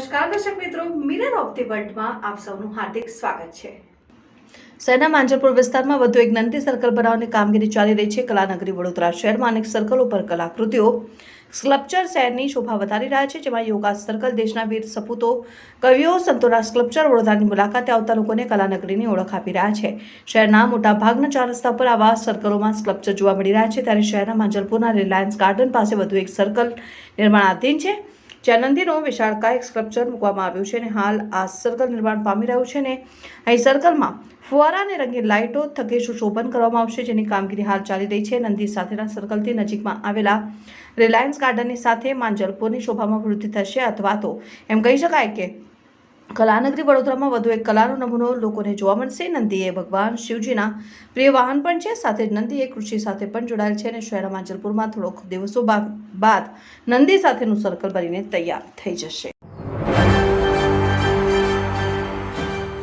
નમસ્કાર દર્શક મિત્રો મિરર ઓફ ધી વર્લ્ડમાં આપ સૌનું હાર્દિક સ્વાગત છે. શહેરના માંજરપુર વિસ્તારમાં વધુ એક નંદી સર્કલ બનાવવાની કામગીરી ચાલી રહી છે. કલાનગરી વડોદરા શહેરમાં અનેક સર્કલ ઉપર કલાકૃતિઓ સ્કલ્પચર શહેરની શોભા વધારી રહ્યા છે, જેમાં યોગા સર્કલ, દેશના વીર સપૂતો, કવિઓ, સંતોના સ્કલ્પચર વડોદરાની મુલાકાતે આવતા લોકોને કલાનગરીની ઓળખ આપી રહ્યા છે. શહેરના મોટા ભાગના ચાર રસ્તા પર આવા સર્કલોમાં સ્કલ્પચર જોવા મળી રહ્યા છે. ત્યારે શહેરના માંજરપુરના રિલાયન્સ ગાર્ડન પાસે વધુ એક સર્કલ નિર્માણાધીન છે. જ્યાં નંદીનો વિશાળકાય સ્કલ્પચર મૂકવામાં આવ્યું છે અને હાલ આ સર્કલ નિર્માણ પામી રહ્યું છે ને અહીં સર્કલમાં ફુવારા અને રંગીન લાઇટો થકી સુશોભન કરવામાં આવશે, જેની કામગીરી હાલ ચાલી રહી છે. નંદી સાથેના સર્કલથી નજીકમાં આવેલા રિલાયન્સ ગાર્ડનની સાથે માંજલપુરની શોભામાં વૃદ્ધિ થશે અથવા તો એમ કહી શકાય કે કલાનગરી વડોદરામાં વધુ એક કલાનો નમૂનો લોકોને જોવા મળશે. નંદી એ ભગવાન શિવજીના પ્રિય વાહન પણ છે, સાથે જ નંદી એ કૃષિ સાથે પણ જોડાયેલ છે અને શહેરમાં જલપુરમાં થોડોક દિવસો બાદ નંદી સાથેનું સર્કલ બનીને તૈયાર થઈ જશે.